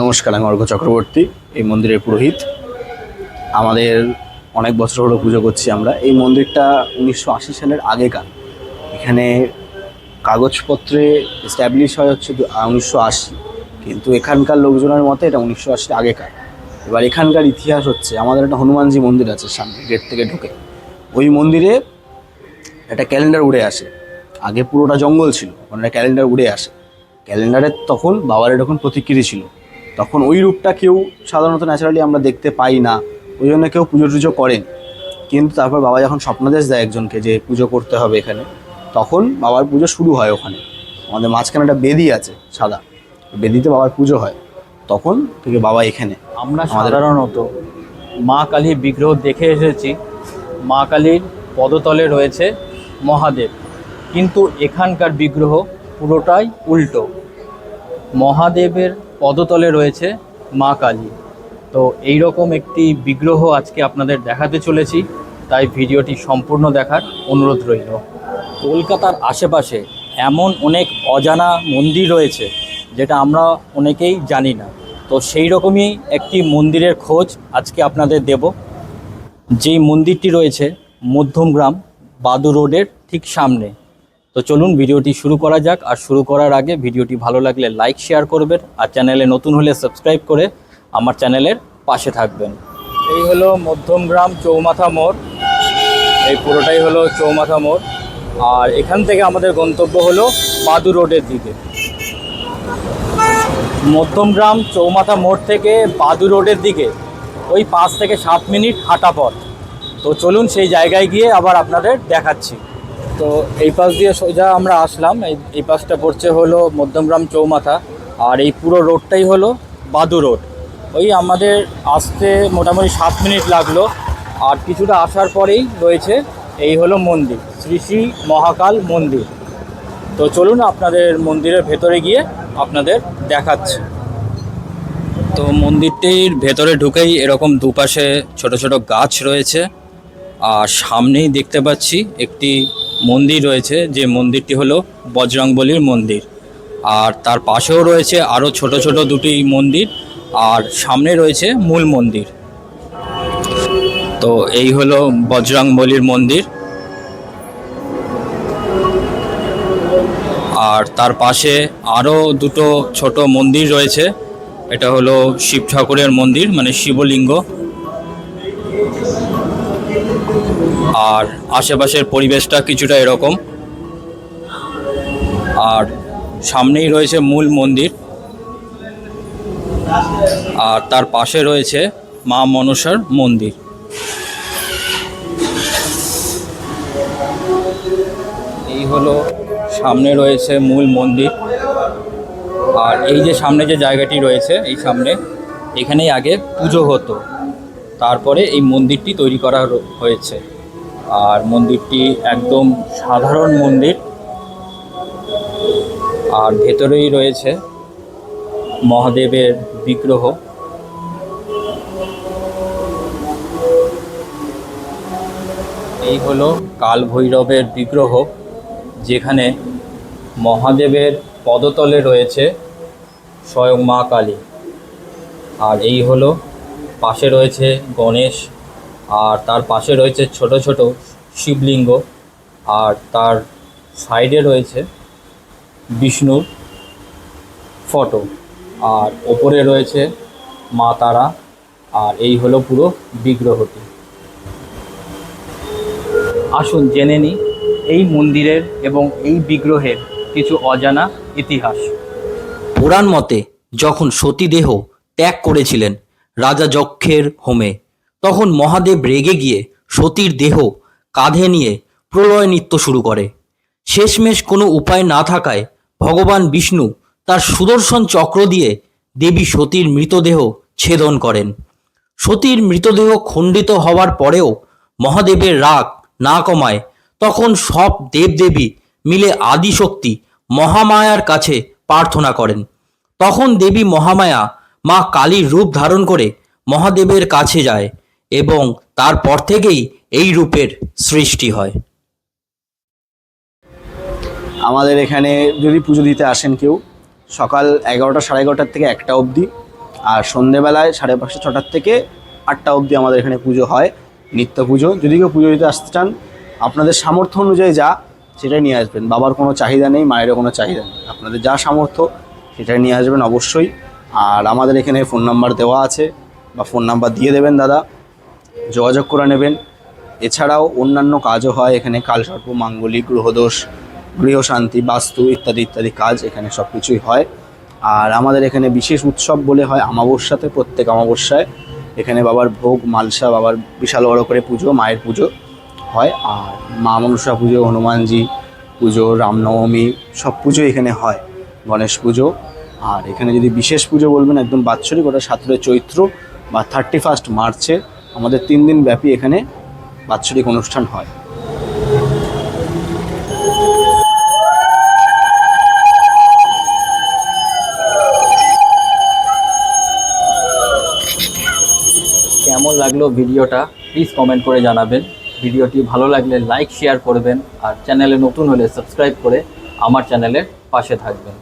নমস্কার, আমি অর্ঘ চক্রবর্তী, এই মন্দিরের পুরোহিত। আমাদের অনেক বছর হলো পুজো করছি আমরা। এই মন্দিরটা উনিশশো আশি সালের আগেকার। এখানে কাগজপত্রে এস্টাবলিশ হয় হচ্ছে উনিশশো আশি। কিন্তু এখানকার লোকজনের মতে এটা উনিশশো আশির আগেকার। এবার এখানকার ইতিহাস হচ্ছে, আমাদের একটা হনুমানজি মন্দির আছে সামনে গেট থেকে ঢুকে। ওই মন্দিরে একটা ক্যালেন্ডার উড়ে আসে। আগে পুরোটা জঙ্গল ছিল ওখানে একটা ক্যালেন্ডার উড়ে আসে। ক্যালেন্ডারের তখন বাবার এরকম প্রতিকৃতি ছিল। তখন ওই রূপটা কেউ সাধারণত ন্যাচারালি আমরা দেখতে পাই না ওই জন্য কেউ পুজো টুজো করেন। কিন্তু তারপর বাবা যখন স্বপ্নাদেশ দেয় একজনকে যে পুজো করতে হবে এখানে তখন বাবার পুজো শুরু হয় ওখানে। আমাদের মাঝখানে একটা বেদি আছে সাদা বেদিতে বাবার পুজো হয়। তখন থেকে বাবা এখানে। আমরা সাধারণত মা কালীর বিগ্রহ দেখে এসেছি। মা কালীর পদতলে রয়েছে মহাদেব। কিন্তু এখানকার বিগ্রহ পুরোটাই উল্টো। মহাদেবের পদতলে রয়েছে মা কালী। তো এই রকম একটি বিগ্রহ আজকে আপনাদের দেখাতে চলেছি, তাই ভিডিওটি সম্পূর্ণ দেখার অনুরোধ রইল। কলকাতার আশেপাশে এমন অনেক অজানা মন্দির রয়েছে, যেটা আমরা অনেকেই জানি না। তো সেই রকমই একটি মন্দিরের খোঁজ আজকে আপনাদের দেব। যেই মন্দিরটি রয়েছে মধ্যমগ্রাম বাদু রোডের ঠিক সামনে। তো চলুন ভিডিওটি শুরু করা যাক। আর শুরু করার আগে ভিডিওটি ভালো লাগলে লাইক শেয়ার করবেন আর চ্যানেলে নতুন হলে সাবস্ক্রাইব করে আমার চ্যানেলের পাশে থাকবেন। এই হলো মধ্যমগ্রাম চৌমাথা মোড়। এই পুরোটাই হলো চৌমাথা মোড়। আর এখান থেকে আমাদের গন্তব্য হলো বাদু রোডের দিকে। মধ্যমগ্রাম চৌমাথা মোড় থেকে বাদু রোডের দিকে ওই পাঁচ থেকে সাত মিনিট হাঁটা পথ। তো চলুন সেই জায়গায় গিয়ে আবার আপনাদের দেখাচ্ছি। তো এই পাশ দিয়ে সোজা আমরা আসলাম। এই এই পাশটা পড়ছে হলো মধ্যমগ্রাম চৌমাথা। আর এই পুরো রোডটাই হলো বাদু রোড। ওই আমাদের আসতে মোটামুটি সাত মিনিট লাগল। আর কিছুটা আসার পরেই রয়েছে এই হলো মন্দির, শ্রী শ্রী মহাকাল মন্দির। তো চলুন আপনাদের মন্দিরের ভেতরে গিয়ে আপনাদের দেখাচ্ছি। তো মন্দিরটির ভেতরে ঢুকেই এরকম দুপাশে ছোট ছোট গাছ রয়েছে। আর সামনেই দেখতে পাচ্ছি একটি মন্দির রয়েছে, যে মন্দিরটি হলো বজরংবলীর মন্দির। আর তার পাশেও রয়েছে আরও ছোট ছোট দুটি মন্দির, আর সামনে রয়েছে মূল মন্দির। তো এই হলো বজরংবলীর মন্দির। আর তার পাশে আরও দুটো ছোট মন্দির রয়েছে, এটা হলো শিব ঠাকুরের মন্দির মানে শিবলিঙ্গ। আর আশেপাশের পরিবেশটা কিছুটা এরকম। আর সামনেই রয়েছে মূল মন্দির। আর তার পাশে রয়েছে মা মনসার মন্দির। এই হলো সামনে রয়েছে মূল মন্দির। আর এই যে সামনে যে জায়গাটি রয়েছে, এই সামনে এখানেই আগে পুজো হতো। তারপরে এই মন্দিরটি তৈরি করা হয়েছে। আর মন্দিরটি একদম সাধারণ মন্দির। আর ভেতরেই রয়েছে মহাদেবের বিগ্রহ। এই হলো কাল ভৈরবের বিগ্রহ, যেখানে মহাদেবের পদতলে রয়েছে স্বয়ং মা কালী। আর এই হলো পাশে রয়েছে গণেশ আর তার পাশে রয়েছে ছোট ছোট শিবলিঙ্গ, আর তার সাইডে রয়েছে বিষ্ণুর ফটো, আর ওপরে রয়েছে মা তারা, আর এই হলো পুরো বিগ্রহটি। আসুন জেনে নিই, এই মন্দিরের এবং এই বিগ্রহের কিছু অজানা ইতিহাস। পুরাণ মতে যখন সতীদেহ ত্যাগ করেছিলেন, রাজা যক্ষের হোমে তখন মহাদেব রেগে গিয়ে সতীর দেহ কাঁধে নিয়ে প্রলয় নৃত্য শুরু করে। শেষমেশ কোনো উপায় না থাকায় ভগবান বিষ্ণু তার সুদর্শন চক্র দিয়ে দেবী সতীর মৃতদেহ ছেদন করেন। সতীর মৃতদেহ খণ্ডিত হওয়ার পরেও মহাদেবের রাগ না কমায়, তখন সব দেবদেবী মিলে আদিশক্তি মহামায়ার কাছে প্রার্থনা করেন। তখন দেবী মহামায়া মা কালীর রূপ ধারণ করে মহাদেবের কাছে যায়। এবং তারপর থেকেই এই রূপের সৃষ্টি হয়। আমাদের এখানে যদি পুজো দিতে আসেন কেউ, সকাল এগারোটা সাড়ে এগারোটার থেকে একটা অবধি আর সন্ধেবেলায় সাড়ে পাঁচটা ছটার থেকে আটটা অবধি আমাদের এখানে পুজো হয়, নিত্য পুজো। যদি কেউ পুজো দিতে আসতে চান, আপনাদের সামর্থ্য অনুযায়ী যা, সেটাই নিয়ে আসবেন। বাবার কোনো চাহিদা নেই, মায়েরও কোনো চাহিদা নেই। আপনাদের যা সামর্থ্য, সেটাই নিয়ে আসবেন অবশ্যই। আর আমাদের এখানে ফোন নাম্বার দেওয়া আছে, বা ফোন নাম্বার দিয়ে দেবেন দাদা। যোগাযোগ করে নেবেন। এছাড়াও অন্যান্য কাজও হয়, এখানে কালসর্প মাঙ্গলিক, গ্রহদোষ গৃহশান্তি বাস্তু ইত্যাদি ইত্যাদি কাজ এখানে সব কিছুই হয়। আর আমাদের এখানে বিশেষ উৎসব বলে হয় আমাবস্যাতে, প্রত্যেক আমাবস্যায়। এখানে বাবার ভোগ, মালসা, বাবার বিশাল বড় করে পুজো, মায়ের পুজো হয়। আর মা মনসা পুজো, হনুমানজি পুজো, রামনবমী, সব পুজো এখানে হয়, গণেশ পুজো। আর এখানে যদি বিশেষ পুজো বলবেন, একদম বাৎসরিক, ওটা সাতরে চৈত্র বা থার্টি ফার্স্ট মার্চে আমাদের তিন দিন ব্যাপী এখানে বাৎসরিক অনুষ্ঠান হয়। কেমন লাগল ভিডিওটা? প্লিজ কমেন্ট করে জানাবেন। ভিডিওটি ভালো লাগলে লাইক শেয়ার করবেন। আর চ্যানেলে নতুন হলে সাবস্ক্রাইব করে আমার চ্যানেলের পাশে থাকবেন।